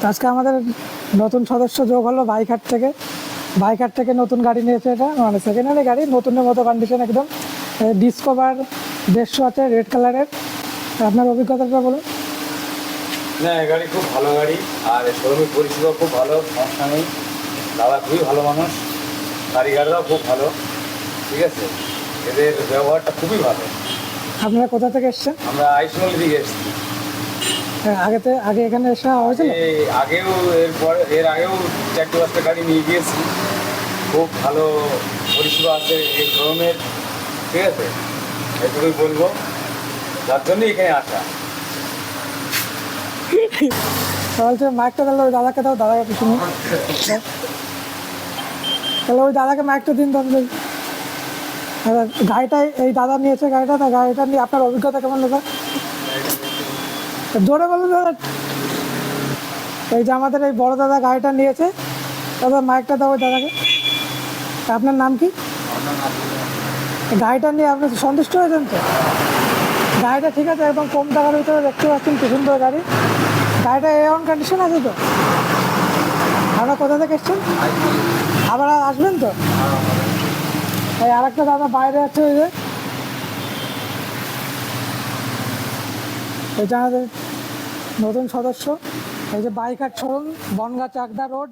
তো আজকে আমাদের নতুন সদস্য যোগ হলো বাইকহাট থেকে। বাইকহাট থেকে নতুন গাড়ি নিয়েছে এটা মানে সেকেন্ড হ্যান্ডের গাড়ি নতুনের মতো কন্ডিশন একদম। ডিসকভার দেড়শো আছে রেড কালারের আপনার অভিজ্ঞতাটা বলুন। না গাড়ি খুব ভালো গাড়ি আর শোরুমের পরিষেবা খুব ভালো সমস্যা নেই। দাদা খুবই ভালো মানুষ কারিগররাও খুব ভালো ঠিক আছে? এদের ব্যবহারটা খুবই ভালো। আপনারা কোথা থেকে এসছেন? আমরা আইসমালি দিকে এসেছি। আগেতে আগে এখানে এসে হয়েছিল? এই আগেও এরপর এর আগেও চারটে পাঁচটা গাড়ি নিয়ে গিয়েছি। খুব ভালো পরিষেবা আছে এই শোরুমের ঠিক আছে? এটুকুই বলব। যার জন্যই এখানে আসা। বলছে মাইকটা তাহলে ওই দাদাকে দাও দাদাকে একটু তাহলে ওই দাদাকে মাইকটা দিন তাহলে গাড়িটা এই দাদা নিয়েছে গাড়িটা তা গাড়িটা নিয়ে আপনার অভিজ্ঞতা কেমন দাদা জোরে বলুন দাদা এই যে আমাদের এই বড় দাদা গাড়িটা নিয়েছে, দাদা মাইকটা দাও দাদাকে। আপনার নাম কি? গাড়িটা নিয়ে আপনি সন্তুষ্ট হয়েছেন তো? গাড়িটা ঠিক আছে, একদম কম টাকার ভিতরে দেখতে পাচ্ছেন কি সুন্দর গাড়ি। গাড়িটা এ অন কন্ডিশন আছে তো? আপনারা কোথা থেকে এসছেন? আবার আসবেন তো? এই আরেকটা দাদা বাইরে আছে ওই যে। এটা আমাদের নতুন সদস্য এই যে বাইকার শোরুম বনগা চাকদা রোড।